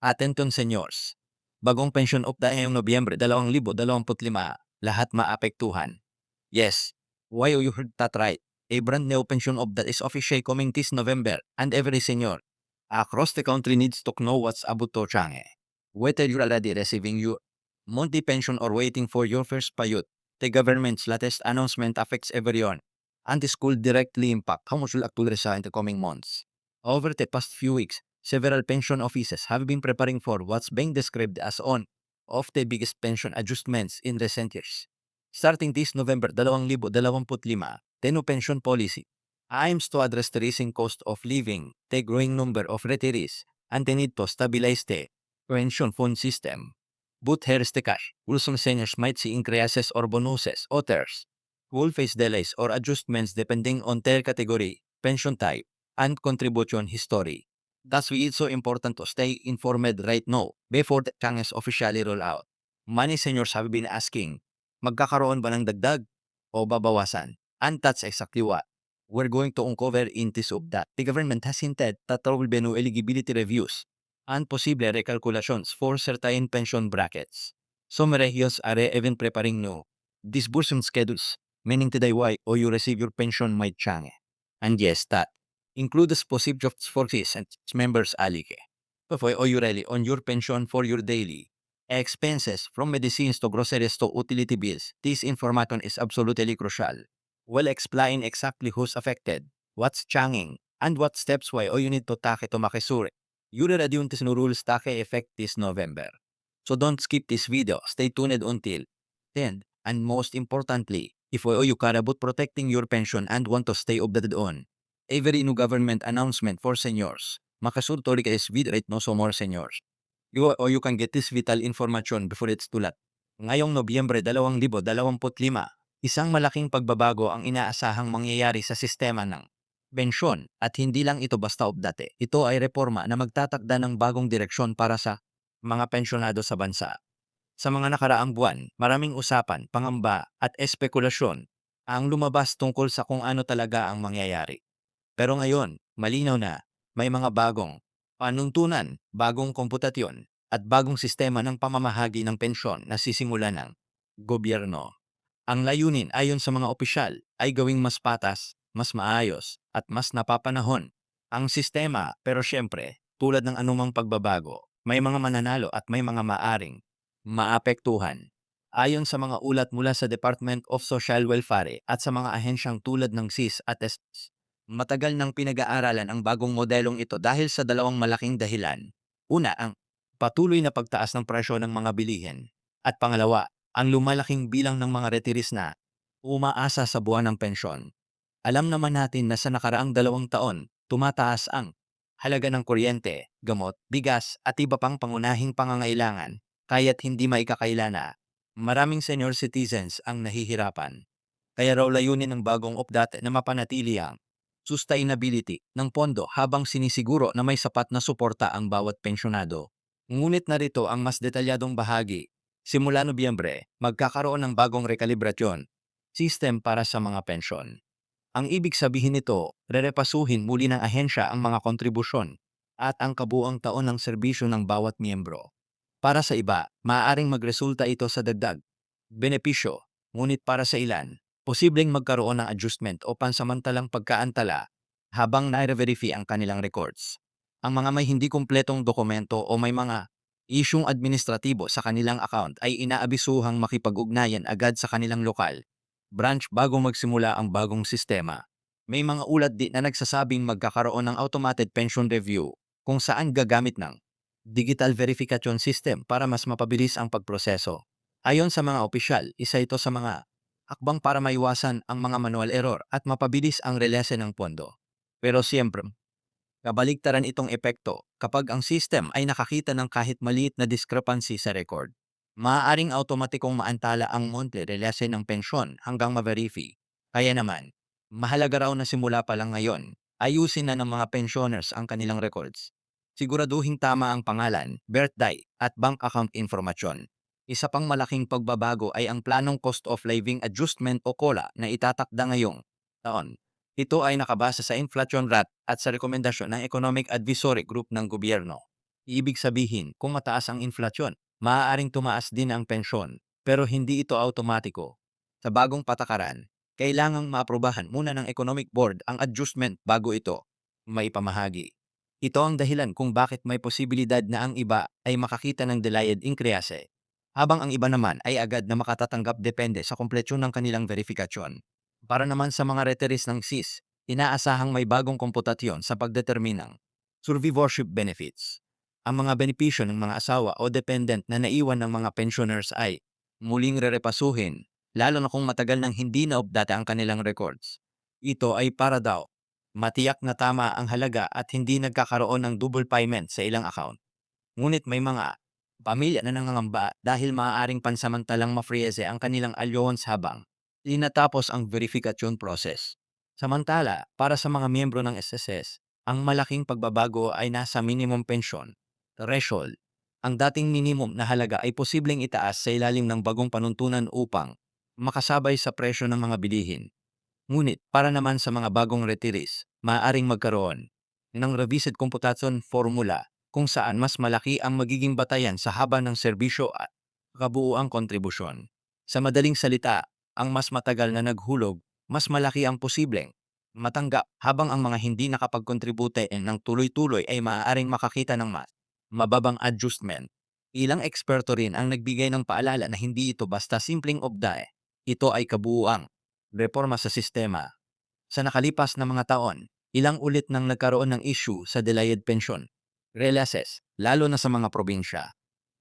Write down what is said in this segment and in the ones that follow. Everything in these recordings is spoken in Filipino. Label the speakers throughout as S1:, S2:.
S1: Attention seniors. Bagong pension update ngayong Nobyembre 2025, lahat maapektuhan. Yes, why you heard that right? A brand new pension update is officially coming this November and every senior across the country needs to know what's about to change. Whether you're already receiving your monthly pension or waiting for your first payut, the government's latest announcement affects everyone and this could directly impact how much you'll actually receive in the coming months. Over the past few weeks, several pension offices have been preparing for what's being described as one of the biggest pension adjustments in recent years. Starting this November 2025, the new pension policy aims to address the rising cost of living, the growing number of retirees, and the need to stabilize the pension fund system. But here's the catch. Also, seniors might see increases or bonuses. Others will face delays or adjustments depending on their category, pension type, and contribution history. Why it's so important to stay informed right now before the changes officially roll out. Many seniors have been asking, magkakaroon ba ng dagdag o babawasan? And that's exactly what we're going to uncover in this update. The government has hinted that there will be no eligibility reviews and possible recalculations for certain pension brackets. Some regions are even preparing new disbursement schedules, meaning today why or you receive your pension might change. And yes, that includes possible jobs for fees and its members alike. Before or oh, you on your pension for your daily expenses from medicines to groceries to utility bills, this information is absolutely crucial. Will explain exactly who's affected, what's changing, and what steps why or you need to take to makisure. You ready until no rules take effect this November. So don't skip this video, stay tuned until then. And most importantly, if or you care about protecting your pension and want to stay updated on every new government announcement for seniors, makasure to this video right now so more seniors. You, or you can get this vital information before it's too late. Ngayong Nobyembre 2025, isang malaking pagbabago ang inaasahang mangyayari sa sistema ng pensyon at hindi lang ito basta update. Ito ay reforma na magtatakda ng bagong direksyon para sa mga pensyonado sa bansa. Sa mga nakaraang buwan, maraming usapan, pangamba at espekulasyon ang lumabas tungkol sa kung ano talaga ang mangyayari. Pero ngayon, malinaw na may mga bagong panuntunan, bagong komputasyon at bagong sistema ng pamamahagi ng pensyon na sisimula ng gobyerno. Ang layunin ayon sa mga opisyal ay gawing mas patas, mas maayos at mas napapanahon ang sistema pero syempre tulad ng anumang pagbabago, may mga mananalo at may mga maaring maapektuhan. Ayon sa mga ulat mula sa Department of Social Welfare at sa mga ahensyang tulad ng SIS at SIS, matagal nang pinag-aaralan ang bagong modelong ito dahil sa dalawang malaking dahilan. Una, ang patuloy na pagtaas ng presyo ng mga bilihin. At pangalawa, ang lumalaking bilang ng mga retiris na umaasa sa buwan ng pensyon. Alam naman natin na sa nakaraang dalawang taon, tumataas ang halaga ng kuryente, gamot, bigas at iba pang pangunahing pangangailangan, kaya't hindi maikakaila na maraming senior citizens ang nahihirapan. Kaya raw layunin ng bagong update na mapanatili ang sustainability ng pondo habang sinisiguro na may sapat na suporta ang bawat pensyonado. Ngunit narito ang mas detalyadong bahagi. Simula Nobyembre, magkakaroon ng bagong rekalibrasyon system para sa mga pensyon. Ang ibig sabihin nito, rerepasuhin muli ng ahensya ang mga kontribusyon at ang kabuang taon ng serbisyo ng bawat miyembro. Para sa iba, maaaring magresulta ito sa dagdag benepisyo, ngunit para sa ilan, posibleng magkaroon ng adjustment o pansamantalang pagkaantala habang nai-verify ang kanilang records. Ang mga may hindi kumpletong dokumento o may mga isyung administratibo sa kanilang account ay inaabisuhang makipag-ugnayan agad sa kanilang lokal branch bago magsimula ang bagong sistema. May mga ulat din na nagsasabing magkakaroon ng automated pension review kung saan gagamit ng digital verification system para mas mapabilis ang pagproseso. Ayon sa mga opisyal, isa ito sa mga hakbang para maiwasan ang mga manual error at mapabilis ang relese ng pondo. Pero siyempre, kabaligtaran itong epekto kapag ang system ay nakakita ng kahit maliit na discrepancy sa record. Maaaring automatikong maantala ang monthly relese ng pensyon hanggang ma-verify. Kaya naman, mahalaga raw na simula pa lang ngayon, ayusin na ng mga pensioners ang kanilang records. Siguraduhin tama ang pangalan, birthday, at bank account informasyon. Isa pang malaking pagbabago ay ang planong cost of living adjustment o COLA na itatakda ngayong taon. Ito ay nakabasa sa inflation rate at sa rekomendasyon ng Economic Advisory Group ng gobyerno. Ibig sabihin, kung mataas ang inflasyon, maaaring tumaas din ang pensyon, pero hindi ito automatiko. Sa bagong patakaran, kailangang maaprubahan muna ng Economic Board ang adjustment bago ito may pamahagi. Ito ang dahilan kung bakit may posibilidad na ang iba ay makakita ng delayed increase, habang ang iba naman ay agad na makatatanggap depende sa kompletyon ng kanilang verifikasyon. Para naman sa mga retirees ng SIS, inaasahang may bagong komputasyon sa pagdeterminang survivorship benefits. Ang mga benepisyo ng mga asawa o dependent na naiwan ng mga pensioners ay muling rerepasuhin, lalo na kung matagal nang hindi na-update ang kanilang records. Ito ay para daw matiyak na tama ang halaga at hindi nagkakaroon ng double payment sa ilang account. Ngunit may mga pamilya na nangangamba dahil maaaring pansamantalang ma-freeze ang kanilang allowance habang tinatapos ang verification process. Samantala, para sa mga miyembro ng SSS, ang malaking pagbabago ay nasa minimum pension threshold. Ang dating minimum na halaga ay posibleng itaas sa ilalim ng bagong panuntunan upang makasabay sa presyo ng mga bilihin. Ngunit para naman sa mga bagong retirees, maaaring magkaroon ng revised computation formula kung saan mas malaki ang magiging batayan sa haba ng serbisyo at kabuuang kontribusyon. Sa madaling salita, ang mas matagal na naghulog, mas malaki ang posibleng matanggap habang ang mga hindi nakapagkontribute ng tuloy-tuloy ay maaaring makakita ng mas mababang adjustment. Ilang eksperto rin ang nagbigay ng paalala na hindi ito basta simpleng obdae. Ito ay kabuuang reforma sa sistema. Sa nakalipas na mga taon, ilang ulit nang nagkaroon ng issue sa delayed pension. Relases, lalo na sa mga probinsya.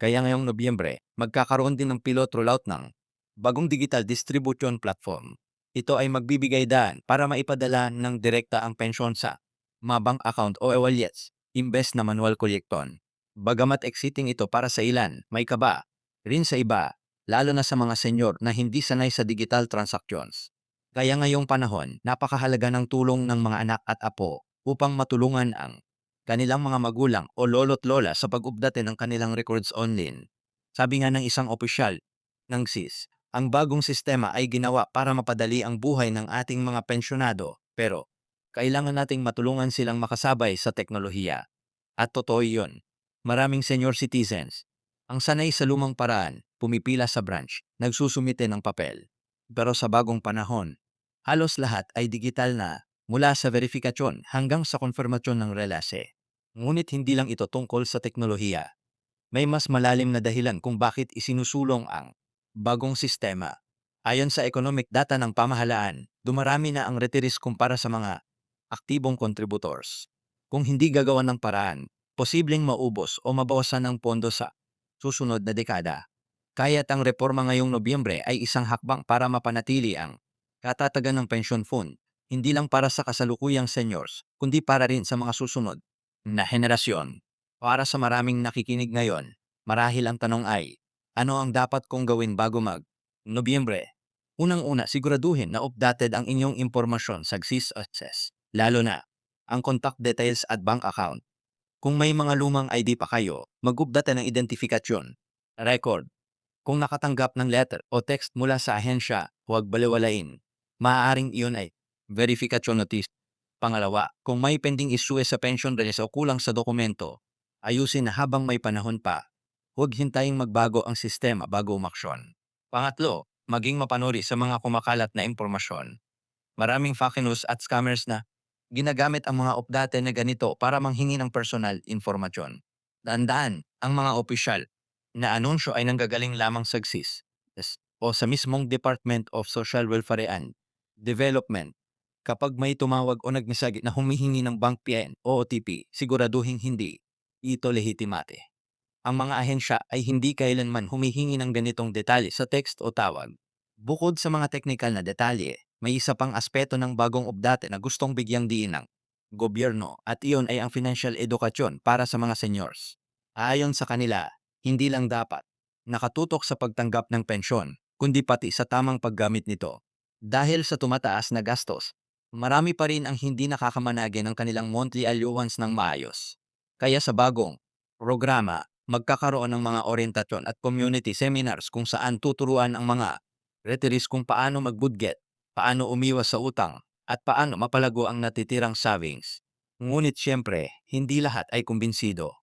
S1: Kaya ngayong Nobyembre, magkakaroon din ng pilot rollout ng bagong digital distribution platform. Ito ay magbibigay daan para maipadala ng direkta ang pensyon sa mga bank account o e-wallets, imbes na manual kolekton. Bagamat exiting ito para sa ilan, may kaba rin sa iba, lalo na sa mga senyor na hindi sanay sa digital transactions. Kaya ngayong panahon, napakahalaga ng tulong ng mga anak at apo upang matulungan ang kanilang mga magulang o lolo't lola sa pag-update ng kanilang records online. Sabi nga ng isang opisyal ng SIS, ang bagong sistema ay ginawa para mapadali ang buhay ng ating mga pensyonado, pero kailangan nating matulungan silang makasabay sa teknolohiya. At totoo yun. Maraming senior citizens, ang sanay sa lumang paraan, pumipila sa branch, nagsusumite ng papel. Pero sa bagong panahon, halos lahat ay digital na mula sa verifikasyon hanggang sa konfirmasyon ng relase. Ngunit hindi lang ito tungkol sa teknolohiya. May mas malalim na dahilan kung bakit isinusulong ang bagong sistema. Ayon sa economic data ng pamahalaan, dumarami na ang retirees kumpara sa mga aktibong contributors. Kung hindi gagawan ng paraan, posibleng maubos o mabawasan ang pondo sa susunod na dekada. Kaya't ang reforma ngayong Nobyembre ay isang hakbang para mapanatili ang katatagan ng pension fund, hindi lang para sa kasalukuyang seniors, kundi para rin sa mga susunod na henerasyon. Para sa maraming nakikinig ngayon, marahil ang tanong ay, ano ang dapat kong gawin bago mag Nobyembre? Unang-una, siguraduhin na updated ang inyong impormasyon sa GSIS Access, lalo na ang contact details at bank account. Kung may mga lumang ID pa kayo, mag-update ng identifikasyon, record. Kung nakatanggap ng letter o text mula sa ahensya, huwag baliwalain. Maaaring iyon ay verification notice. Pangalawa, kung may pending issue sa pension release o kulang sa dokumento, ayusin na habang may panahon pa. Huwag hintaying magbago ang sistema bago umaksyon. Pangatlo, maging mapanuri sa mga kumakalat na impormasyon. Maraming fake news at scammers na ginagamit ang mga update na ganito para manghingi ng personal informasyon. Tandaan, ang mga opisyal na anunsyo ay nanggagaling lamang sa GSIS o sa mismong Department of Social Welfare and Development. Kapag may tumawag o nagmesage na humihingi ng bank PN o OTP, siguraduhin hindi ito lehitimate. Ang mga ahensya ay hindi kailanman humihingi ng ganitong detalye sa text o tawag. Bukod sa mga technical na detalye, may isa pang aspeto ng bagong update na gustong bigyang diin ng gobyerno at iyon ay ang financial edukasyon para sa mga seniors. Ayon sa kanila, hindi lang dapat nakatutok sa pagtanggap ng pensyon, kundi pati sa tamang paggamit nito. Dahil sa tumataas na gastos, marami pa rin ang hindi nakakamanage ng kanilang monthly allowance ng maayos. Kaya sa bagong programa, magkakaroon ng mga orientasyon at community seminars kung saan tuturuan ang mga retirees kung paano mag-budget, paano umiwas sa utang, at paano mapalago ang natitirang savings. Ngunit siyempre, hindi lahat ay kumbinsido.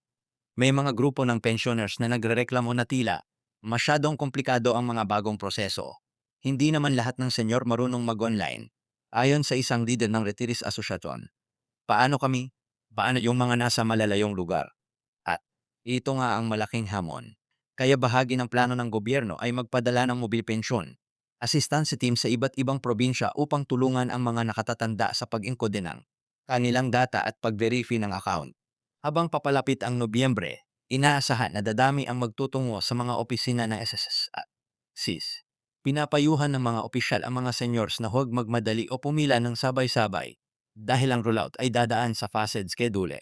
S1: May mga grupo ng pensioners na nagrereklamo na tila masyadong komplikado ang mga bagong proseso. Hindi naman lahat ng senyor marunong mag-online. Ayon sa isang leader ng Retiris Association, paano kami? Paano yung mga nasa malalayong lugar? At ito nga ang malaking hamon. Kaya bahagi ng plano ng gobyerno ay magpadala ng mobile pensyon, assistance team sa iba't ibang probinsya upang tulungan ang mga nakatatanda sa pag-encode ng kanilang data at pag-verify ng account. Habang papalapit ang Nobyembre, inaasahan na dadami ang magtutungo sa mga opisina ng SSS at SIS. Pinapayuhan ng mga opisyal ang mga seniors na huwag magmadali o pumila ng sabay-sabay dahil ang rollout ay dadaan sa phased schedule.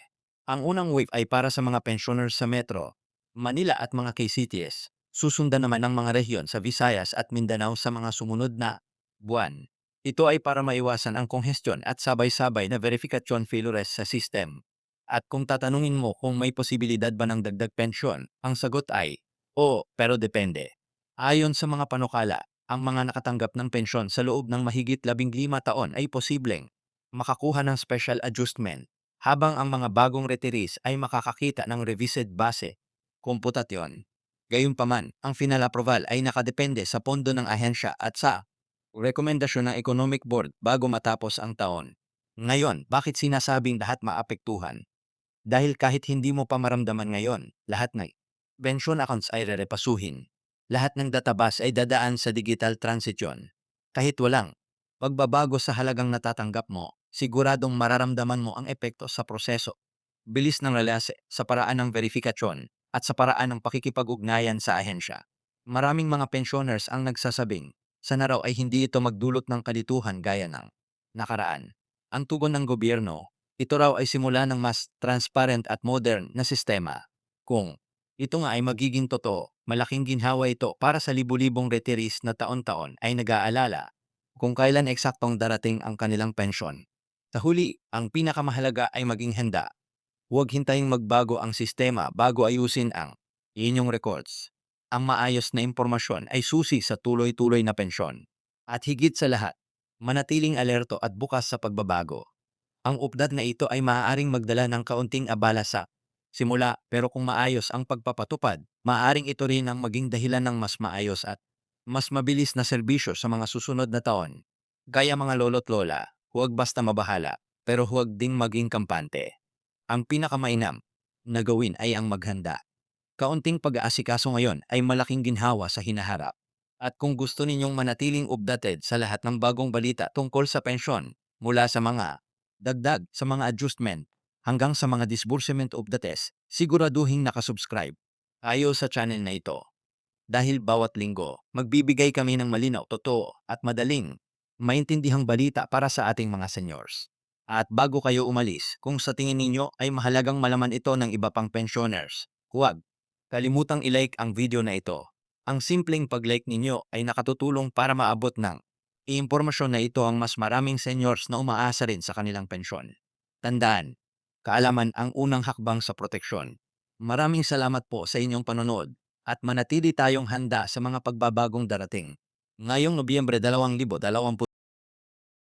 S1: Ang unang wave ay para sa mga pensioners sa Metro, Manila at mga KCTS. Susundan naman ng mga rehiyon sa Visayas at Mindanao sa mga sumunod na buwan. Ito ay para maiwasan ang konhestyon at sabay-sabay na verifikasyon failures sa system. At kung tatanungin mo kung may posibilidad ba ng dagdag pensyon, ang sagot ay, oo, pero depende. Ayon sa mga panukala, ang mga nakatanggap ng pensyon sa loob ng mahigit 15 taon ay posibleng makakuha ng special adjustment, habang ang mga bagong retirees ay makakakita ng revised base komputasyon. Gayunpaman, ang final approval ay nakadepende sa pondo ng ahensya at sa rekomendasyon ng Economic Board bago matapos ang taon. Ngayon, bakit sinasabing lahat maapektuhan? Dahil kahit hindi mo pa maramdaman ngayon, lahat ng pension accounts ay rerepasuhin. Lahat ng database ay dadaan sa digital transition. Kahit walang pagbabago sa halagang natatanggap mo, siguradong mararamdaman mo ang epekto sa proseso. Bilis ng relase sa paraan ng verifikasyon at sa paraan ng pakikipag-ugnayan sa ahensya. Maraming mga pensioners ang nagsasabing, sana raw ay hindi ito magdulot ng kalituhan gaya ng nakaraan. Ang tugon ng gobyerno, ito raw ay simula ng mas transparent at modern na sistema. Kung ito nga ay magiging totoo, malaking ginhawa ito para sa libu-libong retirees na taon-taon ay nag-aalala kung kailan eksaktong darating ang kanilang pensyon. Sa huli, ang pinakamahalaga ay maging handa. Huwag hintaying magbago ang sistema bago ayusin ang inyong records. Ang maayos na impormasyon ay susi sa tuloy-tuloy na pensyon. At higit sa lahat, manatiling alerto at bukas sa pagbabago. Ang update na ito ay maaaring magdala ng kaunting abala sa simula pero kung maayos ang pagpapatupad, maaaring ito rin ang maging dahilan ng mas maayos at mas mabilis na serbisyo sa mga susunod na taon. Gaya mga lolo't lola, huwag basta mabahala, pero huwag ding maging kampante. Ang pinakamainam na gawin ay ang maghanda. Kaunting pag-aasikaso ngayon ay malaking ginhawa sa hinaharap. At kung gusto ninyong manatiling updated sa lahat ng bagong balita tungkol sa pensyon, mula sa mga dagdag sa mga adjustment hanggang sa mga disbursement updates, siguraduhin nakasubscribe tayo sa channel na ito. Dahil bawat linggo, magbibigay kami ng malinaw, totoo at madaling maintindihang balita para sa ating mga seniors. At bago kayo umalis, kung sa tingin ninyo ay mahalagang malaman ito ng iba pang pensioners, huwag kalimutang ilike ang video na ito. Ang simpleng pag-like ninyo ay nakatutulong para maabot ng impormasyon na ito ang mas maraming seniors na umaasa rin sa kanilang pensyon. Tandaan, kaalaman ang unang hakbang sa proteksyon. Maraming salamat po sa inyong panonood at manatili tayong handa sa mga pagbabagong darating. Ngayong Nobyembre 2020,